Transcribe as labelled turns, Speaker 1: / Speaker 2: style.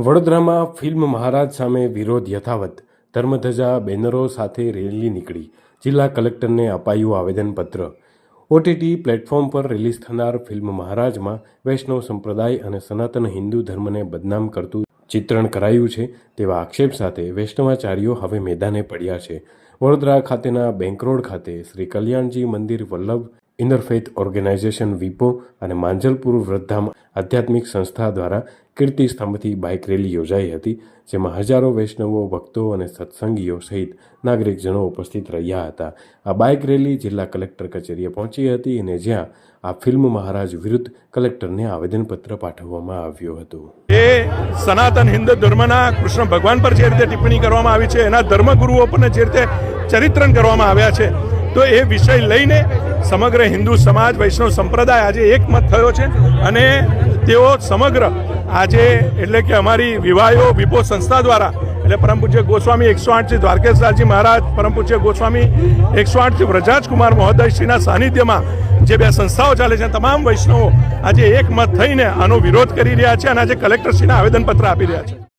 Speaker 1: વડોદરામાં ફિલ્મ મહારાજ સામે વિરોધ યથાવત. ધર્મધજા બેનરો સાથે રેલી નીકળી. જિલ્લા કલેક્ટરને અપાયું આવેદનપત્ર. ઓટીટી પ્લેટફોર્મ પર રિલીઝ થનાર ફિલ્મ મહારાજમાં વૈષ્ણવ સંપ્રદાય અને સનાતન હિન્દુ ધર્મને બદનામ કરતું ચિત્રણ કરાયું છે તેવા આક્ષેપ સાથે વૈષ્ણવાચાર્યો હવે મેદાને પડ્યા છે. વડોદરા ખાતેના બેંક રોડ ખાતે શ્રી કલ્યાણજી મંદિર વલ્લભ ઇન્ટરફેથ ઓર્ગેનાઇઝેશન વિપો અને માંજલપુર વૃદ્ધામ આધ્યાત્મિક સંસ્થા દ્વારા કીર્તિ સ્તંભથી બાઇક રેલી યોજાઈ હતી, જેમાં હજારો વૈષ્ણવો, ભક્તો અને સત્સંગીઓ સહિત નાગરિકજનો ઉપસ્થિત રહ્યા હતા. આ બાઇક રેલી જિલ્લા કલેક્ટર કચેરીએ પહોંચી હતી અને જ્યાં આ ફિલ્મ મહારાજ વિરુદ્ધ કલેક્ટરને આવેદનપત્ર પાઠવવામાં આવ્યું હતું.
Speaker 2: એ સનાતન હિન્દુ ધર્મના કૃષ્ણ ભગવાન પર જે રીતે ટિપ્પણી કરવામાં આવી છે, એના ધર્મગુરુઓ પર જે રીતે ચરિત્રણ કરવામાં આવ્યા છે, તો એ વિષય લઈને સમગ્ર હિન્દુ સમાજ, વૈષ્ણવ સંપ્રદાય આજે એકમત થયો છે અને તેઓ સમગ્ર આજે એટલે કે અમારી વિવાહો વિપો સંસ્થા દ્વારા, એટલે પરમ પૂજ્ય ગોસ્વામી એકસો આઠથી દ્વારકેશદાસજી મહારાજ, પરમ પૂજ્ય ગોસ્વામી એકસો આઠથી વ્રજાજકુમાર મહોદયશ્રીના સાનિધ્યમાં જે બે સંસ્થાઓ ચાલે છે, તમામ વૈષ્ણવો આજે એકમત થઈને આનો વિરોધ કરી રહ્યા છે અને આજે કલેક્ટરશ્રીને આવેદનપત્ર આપી રહ્યા છે.